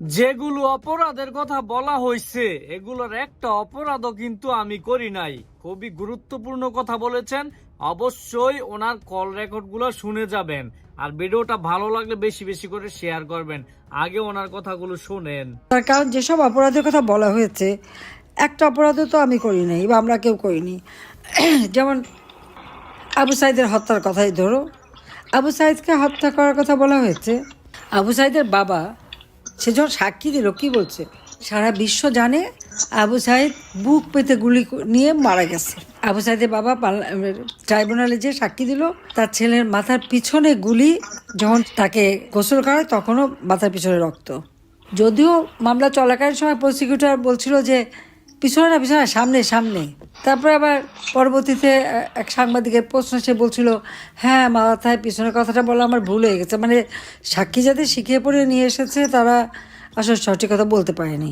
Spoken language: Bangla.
যেগুলো অপরাধের কথা বলা হয়েছে এগুলোর একটা অপরাধও কিন্তু আমি করি নাই। খুবই গুরুত্বপূর্ণ কথা বলেছেন, অবশ্যই ওনার কল রেকর্ডগুলো শুনে যাবেন। আর ভিডিওটা ভালো লাগলে বেশি বেশি করে শেয়ার করবেন। আগে ওনার কথাগুলো শুনেন। তার কারণ যেসব অপরাধের কথা বলা হয়েছে, একটা অপরাধও তো আমি করি নাই বা আমরা কেউ করিনি। যেমন আবু সাইদের হত্যার কথাই ধরো। আবু সাইদকে হত্যা করার কথা বলা হয়েছে। আবু সাইদের বাবা সে যখন সাক্ষী দিল, কি বলছে? সারা বিশ্ব জানে আবু সাহেব বুক পেতে গুলি নিয়ে মারা গেছে। আবু সাহেদের বাবা ট্রাইব্যুনালে যে সাক্ষী দিল, তার ছেলের মাথার পিছনে গুলি যখন তাকে গোসল করে তখনও মাথার পিছনে রক্ত। যদিও মামলা চলাকালীন সময় প্রসিকিউটর বলছিল যে পিছনে না, পিছনে সামনে সামনে। তারপরে আবার পরবর্তীতে এক সাংবাদিকের প্রশ্ন, সে বলছিল হ্যাঁ মাথায় পিছনের কথাটা বলা আমার ভুল হয়ে গেছে। মানে সাক্ষী যাদের শিখিয়ে পড়ে নিয়ে এসেছে, তারা আসলে সঠিক কথা বলতে পারেনি।